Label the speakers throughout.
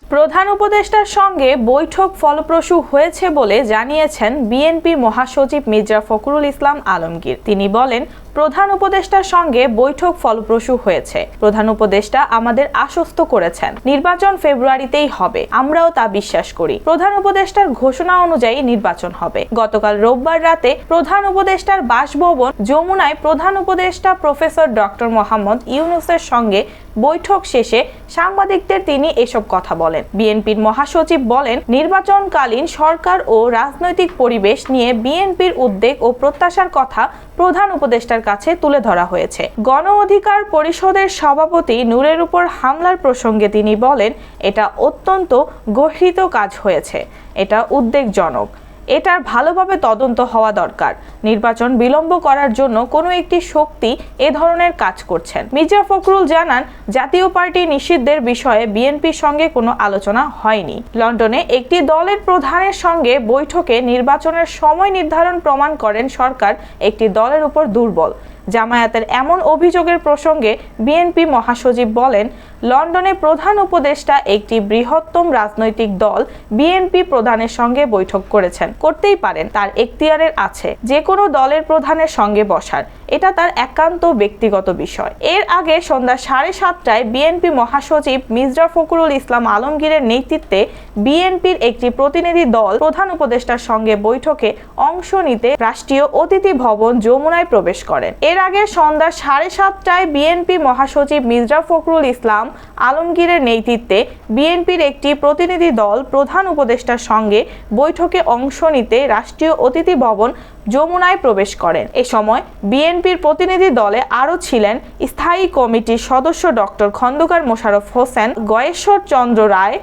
Speaker 1: প্রধান উপদেষ্টার সঙ্গে বৈঠক ফলপ্রসূ হয়েছে বলে জানিয়েছেন বিএনপি মহাসচিব মির্জা ফখরুল ইসলাম আলমগীর। তিনি বলেন প্রধান উপদেষ্টার সঙ্গে বৈঠক ফলপ্রসূ হয়েছে। প্রধান উপদেষ্টা আমাদের আশ্বস্ত করেছেন। নির্বাচন ফেব্রুয়ারিতেই হবে। আমরাও তা বিশ্বাস করি। প্রধান উপদেষ্টার ঘোষণা অনুযায়ী নির্বাচন হবে। গতকাল রোববার রাতে প্রধান উপদেষ্টার বাসভবন যমুনায় প্রধান উপদেষ্টা প্রফেসর ডক্টর মোহাম্মদ ইউনুসের সঙ্গে বৈঠক শেষে সাংবাদিকদের তিনি এসব কথা বলেন। বিএনপির মহাসচিব বলেন, নির্বাচনকালীন সরকার ও রাজনৈতিক পরিবেশ নিয়ে বিএনপির উদ্বেগ ও প্রত্যাশার কথা প্রধান উপদেষ্টার কাছে তুলে ধরা হয়েছে। গণ অধিকার পরিষদের সভাপতি নূরের উপর হামলার প্রসঙ্গে তিনি বলেন, এটা অত্যন্ত গর্হিত কাজ হয়েছে। এটা উদ্বেগজনক। এটার ভালোভাবে তদন্ত হওয়া দরকার। নির্বাচন বিলম্ব করার জন্য কোনো একটি শক্তি এ ধরনের কাজ করছেন। মির্জা ফখরুল জানান, জাতীয় পার্টি নিষিদ্ধের বিষয়ে বিএনপির সঙ্গে কোনো আলোচনা হয়নি। লন্ডনে একটি দলের প্রধানের সঙ্গে বৈঠকে নির্বাচনের সময় নির্ধারণ প্রমাণ করেন সরকার, একটি দলের উপর দুর্বল। জামায়াতের এমন অভিযোগের প্রসঙ্গে বিএনপি মহাসচিব বলেন লন্ডনে প্রধান উপদেষ্টা একটি বৃহত্তম রাজনৈতিক দল বিএনপি প্রধানের সঙ্গে বৈঠক করেছেন। করতেই পারেন, তার এখতিয়ারের আছে। যে কোনো দলের প্রধানের সঙ্গে বসার। এটা তার একান্ত ব্যক্তিগত বিষয়। এর আগে সন্ধ্যা সাড়ে সাতটায় বিএনপি মহাসচিব মির্জা ফখরুল ইসলাম আলমগীরের নেতৃত্বে বিএনপির একটি প্রতিনিধি দল প্রধান উপদেষ্টার সঙ্গে বৈঠকে অংশ নিতে রাষ্ট্রীয় অতিথি ভবন যমুনায় প্রবেশ করেন। এর আগে সন্ধ্যা সাড়ে সাতটায় বিএনপি মহাসচিব মির্জা ফখরুল ইসলাম আলমগীরের নেতৃত্বে বিএনপির একটি প্রতিনিধি দল প্রধান উপদেষ্টার সঙ্গে বৈঠকে অংশ নিতে রাষ্ট্রীয় অতিথি ভবন যমুনায় প্রবেশ করেন। এ সময় বিএনপির প্রতিনিধি দলে আরও ছিলেন স্থায়ী কমিটির সদস্য doctor Khandakar Mosharraf Hossain, Gayeshwar Chandra Roy,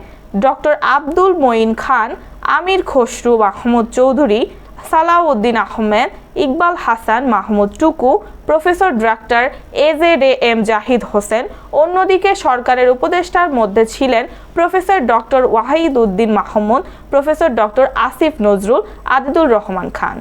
Speaker 1: doctor Abdul Moyeen Khan, Amir Khasru Mahmud Chowdhury, Salahuddin Ahmed Iqbal Hasan, Mahmud Tuku, professor doctor A Z A M Zahid Hossain, অন্যদিকে সরকারের উপদেষ্টার মধ্যে ছিলেন professor doctor Wahid Uddin Mahmud, professor doctor Asif Nazrul, Adilur Rahman Khan.